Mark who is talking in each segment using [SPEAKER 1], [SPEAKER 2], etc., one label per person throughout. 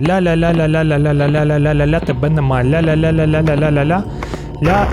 [SPEAKER 1] Ля-ля-ля-ля-ля-ля-ля-ля-ля-ля-ля, тебе нема. Ля-ля-ля-ля-ля-ля-ля-ля-ля. Ля.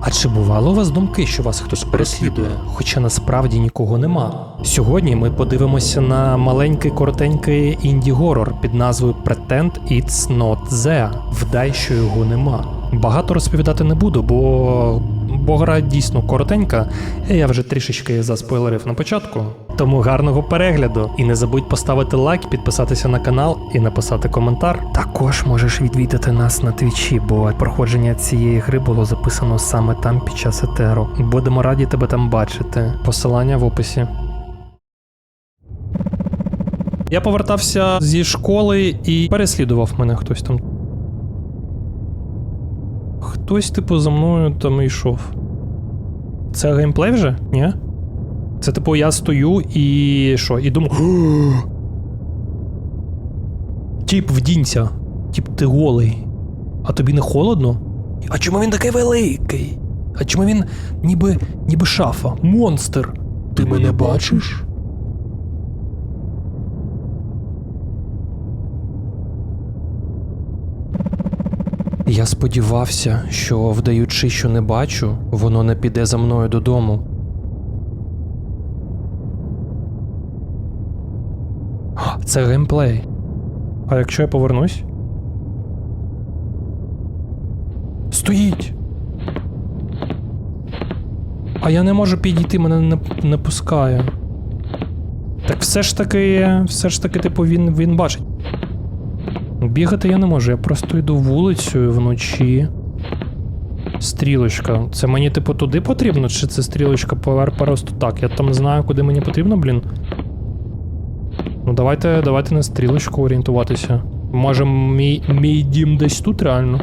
[SPEAKER 1] А чи бувало у вас думки, що вас хтось переслідує? Хоча насправді нікого нема. Сьогодні ми подивимося на маленький коротенький інді-горор під назвою Pretend It's Not There. Вдай, що його нема. Багато розповідати не буду, бо, бо гра дійсно коротенька, і я вже трішечки заспойлерив на початку. Тому гарного перегляду. І не забудь поставити лайк, підписатися на канал і написати коментар. Також можеш відвідати нас на твічі, бо проходження цієї гри було записано саме там під час етеру. Будемо раді тебе там бачити. Посилання в описі. Я повертався зі школи і переслідував мене хтось там. Хтось, типу, за мною там йшов. Це геймплей вже? Ні? Це типу я стою і що? І думаю. Тіп, вдінься. Тіп, ти голий. А тобі не холодно? А чому він такий великий? А чому він ніби ніби шафа? Монстр. Ти мене бачиш? Я сподівався, що, вдаючи, що не бачу, воно не піде за мною додому. Це геймплей. А якщо я повернусь? Стоїть! А я не можу підійти, мене не, не пускає. Так все ж таки, все ж таки, типу, він, він бачить. Бігати я не можу, я просто йду вулицею вночі. Стрілочка. Це мені, типу, туди потрібно, чи це стрілочка повер просто так? Я там знаю, куди мені потрібно, блін. Ну, давайте, давайте на стрілочку орієнтуватися. Може, мій, мій дім десь тут реально.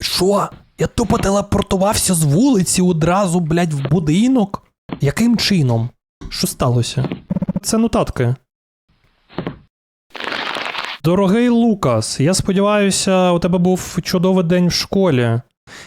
[SPEAKER 1] Що? Я тупо телепортувався з вулиці одразу, блядь, в будинок? Яким чином? Що сталося? Це нотатки. Дорогий Лукас, я сподіваюся, у тебе був чудовий день в школі.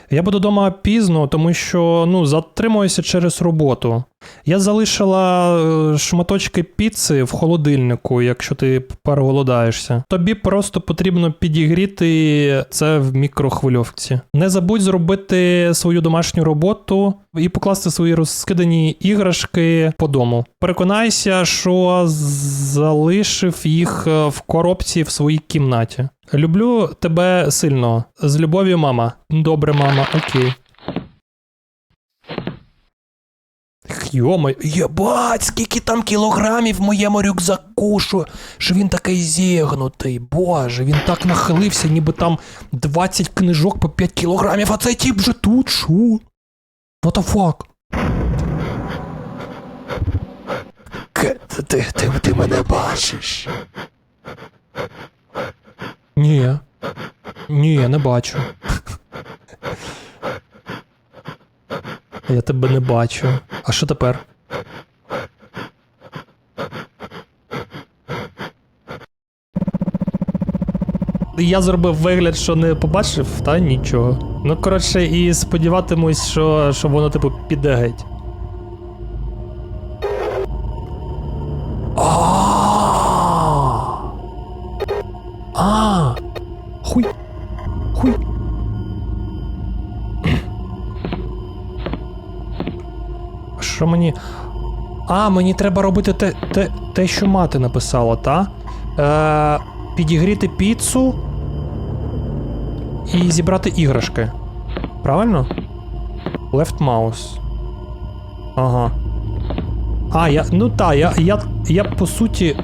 [SPEAKER 1] Я буду вдома пізно, тому що ну, затримуюся через роботу. Я залишила е, шматочки піци в холодильнику, якщо ти переголодаєшся. Тобі просто потрібно підігріти це в мікрохвильовці. Не забудь зробити свою домашню роботу і покласти свої розкидані іграшки по дому. Переконайся, що залишив їх е, в коробці в своїй кімнаті. Люблю тебе сильно. З любов'ю, мама. Добре, мама, окей. Йома, єбать, скільки там кілограмів в моєму рюкзаку, що, що він такий зігнутий. Боже, він так нахилився, ніби там 20 книжок по 5 кілограмів, а цей тіп вже тут, шо? What the fuck? К- Ти, ти, ти мене бачиш? Ні. Ні, я не бачу. Я тебе не бачу. А що тепер? Я зробив вигляд, що не побачив, та нічого. Ну, коротше, і сподіватимусь, що, що воно, типу, піде геть. А. Хуй. Хуй. Що мені. А, мені треба робити те, те, те що мати написала, та? Е, підігріти піцу і зібрати іграшки. Правильно? Left mouse. Ага. А, я. Ну та, я, я, я по суті.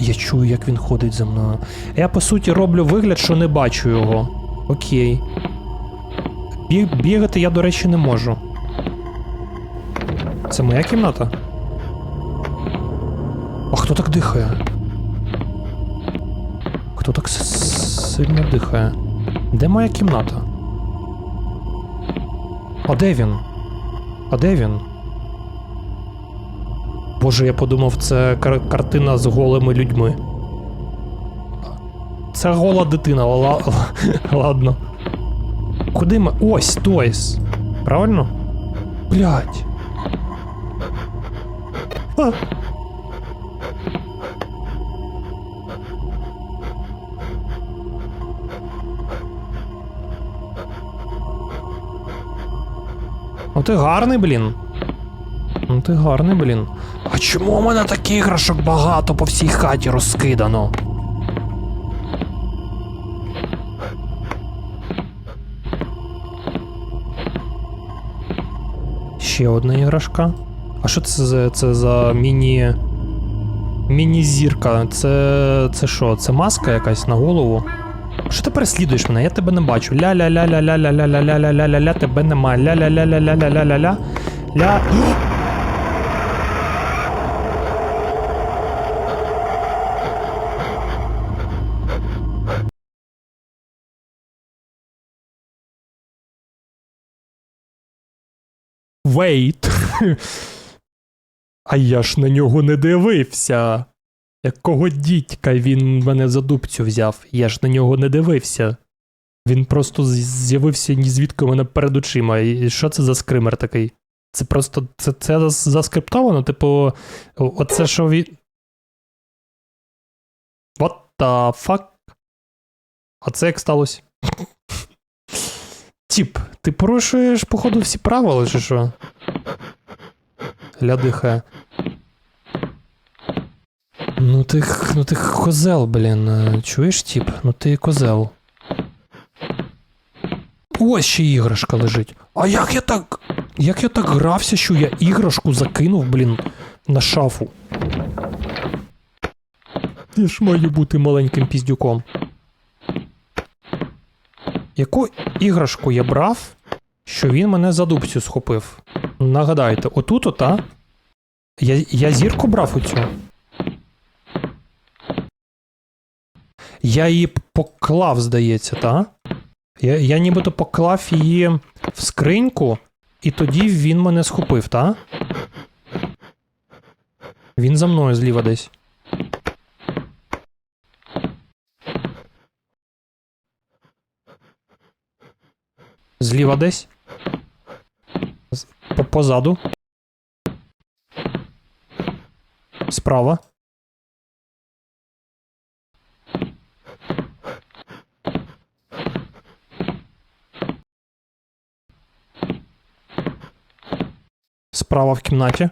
[SPEAKER 1] Я чую, як він ходить за мною. Я по суті роблю вигляд, що не бачу його. Окей. Біг, бігати я, до речі, не можу. Це моя кімната? А хто так дихає? Хто так сильно дихає? Де моя кімната? А де він? А де він? Боже, я подумав, це кар картина з голими людьми. Це гола дитина, ладно. Куди ми. Ось тойс. Правильно? Блять. А. Гарний, блін. Ну ти гарний, блін. А чому у мене таких іграшок багато по всій хаті розкидано? Ще одна іграшка. А що це за, це за міні. Міні-зірка? Це. це що? Це маска якась на голову? Що ти переслідуєш мене? Я тебе не бачу. Ля-ля-ля-ля-ля-ля-ля-ля-ля-ля-ля-ля тебе нема. Ля-ля-ля-ля-ля-ля-ля-ля-ля. Ля. Wait. А я ж на нього не дивився. Якого дідька він мене за дубцю взяв? Я ж на нього не дивився. Він просто з'явився ні звідки у мене перед очима. І що це за скример такий? Це просто це, це заскриптовано? Типу, оце що він. What the fuck? А це як сталося? Тіп, ти порушуєш, походу, всі правила, чи що? Лядиха. Ну ти, ну ти козел, блін. е, Чуєш, тіп? Ну ти козел. Ось ще іграшка лежить. А як я так. Як я так грався, що я іграшку закинув, блін, на шафу? Я ж маю бути маленьким піздюком. Яку іграшку я брав, що він мене за дубцю схопив? Нагадайте, отут ота? Я, я зірку брав оцю? Я її поклав, здається, та? Я, я нібито поклав її в скриньку, і тоді він мене схопив, та? Він за мною зліва десь. Зліва десь. Позаду. Справа. Справа в кімнаті.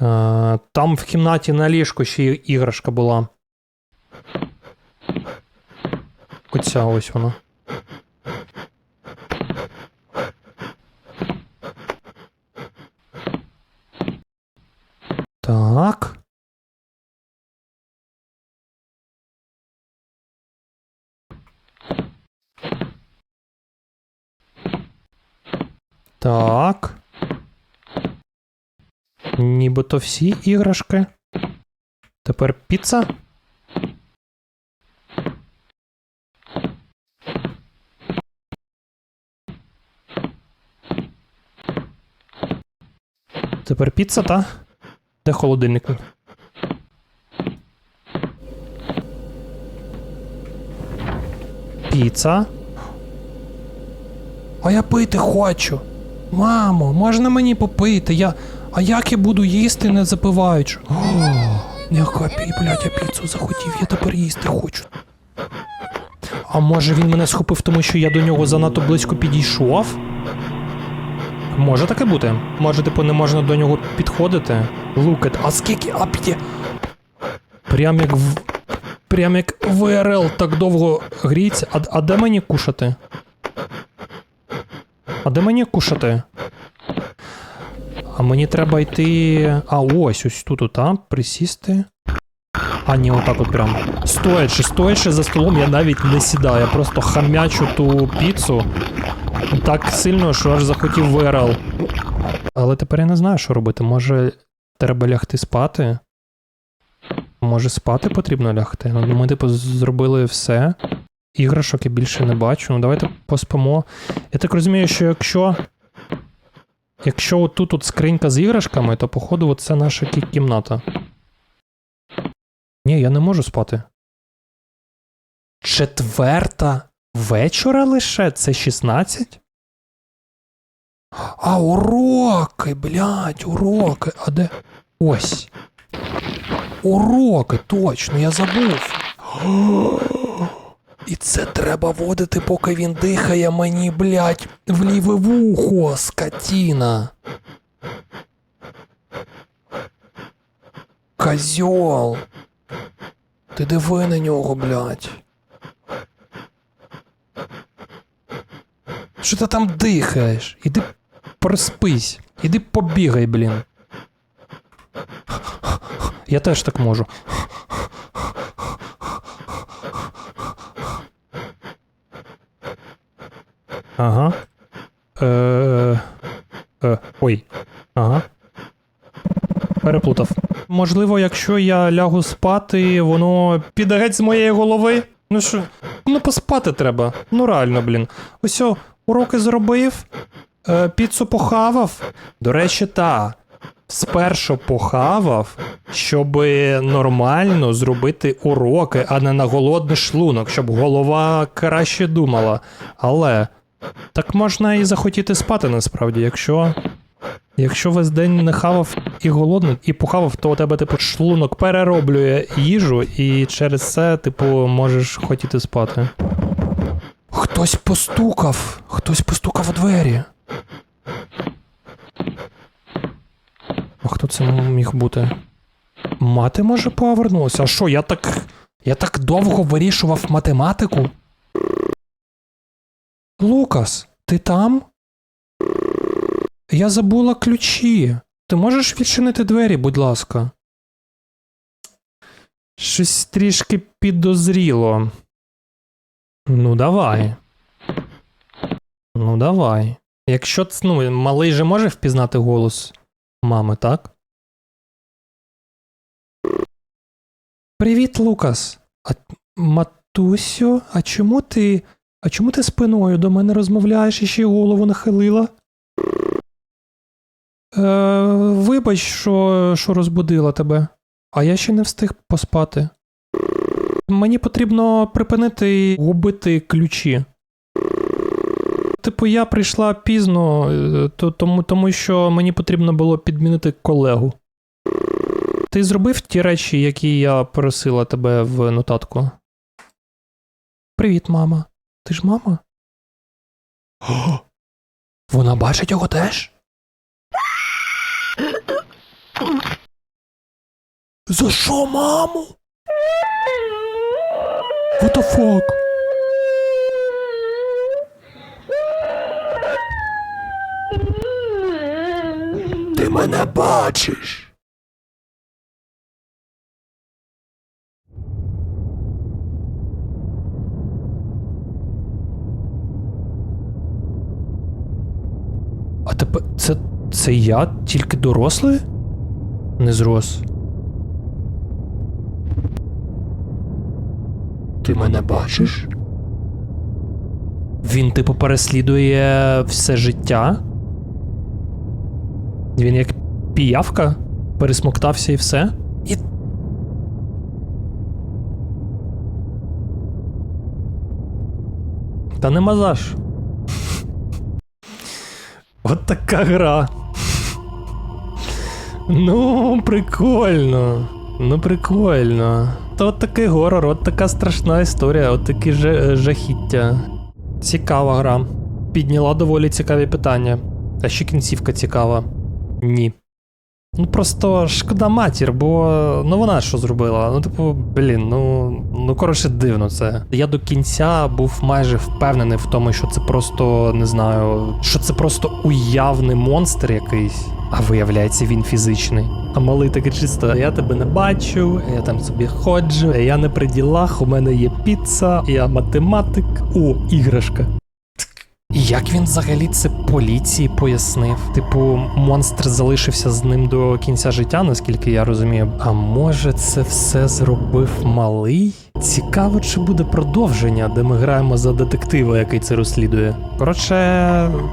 [SPEAKER 1] Е, Там в кімнаті на ліжку ще іграшка була. Оця ось вона. Так. Так. Нібито всі іграшки. Тепер піца. Тепер піца, та? Де холодильник? Піца. А я пити хочу. Мамо, можна мені попити? Я. А як я буду їсти, не запиваючи? О, яка пі, блядь, я піцу захотів, я тепер їсти хочу. А може він мене схопив, тому що я до нього занадто близько підійшов? Може таке бути? Може, типу, не можна до нього підходити? Лукет, а скільки апті? Прям як в. Прям як ВРЛ так довго гріється. А, а де мені кушати? А де мені кушати? А мені треба йти. А, ось, ось тут, а, присісти. А, ні, отак от прям. Стоячи, стоячи за столом, я навіть не сідаю. Я просто хам'ячу ту піцу так сильно, що аж захотів ВРЛ. Але тепер я не знаю, що робити. Може, треба лягти спати? Може, спати потрібно лягти? Ну, ми, типу, зробили все. Іграшок я більше не бачу. Ну, давайте поспимо. Я так розумію, що якщо. Якщо отут от скринька з іграшками, то походу це наша кімната. Ні, я не можу спати. Четверта вечора лише? Це 16? А, уроки, блядь, уроки. А де? Ось. Уроки, точно, я забув. І це треба водити, поки він дихає мені, блядь, в ліве вухо, скотіна. Козьол. Ти диви на нього, блядь. Що ти там дихаєш? Іди проспись. Іди побігай, блін. Я теж так можу. Ага. Е, е, ой. Ага. Переплутав. Можливо, якщо я лягу спати, воно піде геть з моєї голови. Ну що, ну поспати треба. Ну реально, блін. Ось уроки зробив, е, піцу похавав. До речі, та. Спершу похавав, щоб нормально зробити уроки, а не на голодний шлунок, щоб голова краще думала. Але так можна і захотіти спати насправді, якщо. Якщо весь день не хавав і голодний, і похавав, то у тебе, типу, шлунок перероблює їжу, і через це, типу, можеш хотіти спати. Хтось постукав. Хтось постукав у двері. А хто це міг бути? Мати, може, повернулася? А що, я так. Я так довго вирішував математику? Лукас, ти там? Я забула ключі. Ти можеш відчинити двері, будь ласка. Щось трішки підозріло. Ну, давай. Ну, давай. Якщо ну, малий же може впізнати голос мами, так? Привіт, Лукас. А матусю, а чому ти. А чому ти спиною до мене розмовляєш і ще голову нахилила? Е, вибач, що, що розбудила тебе, а я ще не встиг поспати. Мені потрібно припинити губити ключі. Типу, я прийшла пізно, е, то, тому, тому що мені потрібно було підмінити колегу. Ти зробив ті речі, які я просила тебе в нотатку? Привіт, мама. Ти ж мама? О, вона бачить його теж? За що, маму? What the fuck? Ти мене бачиш. А тепер це, це я тільки дорослий? Не зрос. Ти мене бачиш? Він, типу, переслідує все життя. Він як піявка пересмоктався і все. І... Та нема за що. От така гра. Ну, прикольно. Ну, прикольно. Та от такий горор, от така страшна історія, от такі же, жахіття. Цікава гра. Підняла доволі цікаві питання. А ще кінцівка цікава. Ні. Ну просто шкода матір, бо ну вона що зробила? Ну, типу, блін, ну ну коротше дивно це. Я до кінця був майже впевнений в тому, що це просто не знаю, що це просто уявний монстр якийсь. А виявляється, він фізичний. А малий такий чисто, я тебе не бачу, я там собі ходжу, я не при ділах, у мене є піца, я математик. О, іграшка. Як він взагалі це поліції пояснив? Типу, монстр залишився з ним до кінця життя, наскільки я розумію. А може, це все зробив малий? Цікаво, чи буде продовження, де ми граємо за детектива, який це розслідує. Коротше,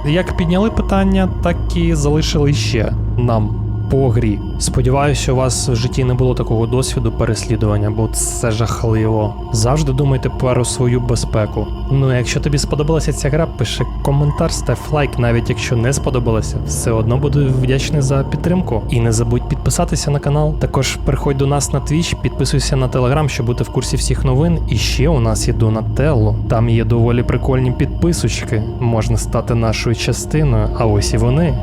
[SPEAKER 1] як підняли питання, так і залишили ще нам по грі. Сподіваюся, у вас в житті не було такого досвіду переслідування, бо це жахливо. Завжди думайте про свою безпеку. Ну, а якщо тобі сподобалася ця гра, пиши коментар, став лайк, навіть якщо не сподобалося. Все одно буду вдячний за підтримку. І не забудь підписатися на канал. Також приходь до нас на Twitch, підписуйся на Telegram, щоб бути в курсі всіх новин. І ще у нас є Донателло. Там є доволі прикольні підписочки. Можна стати нашою частиною, а ось і вони.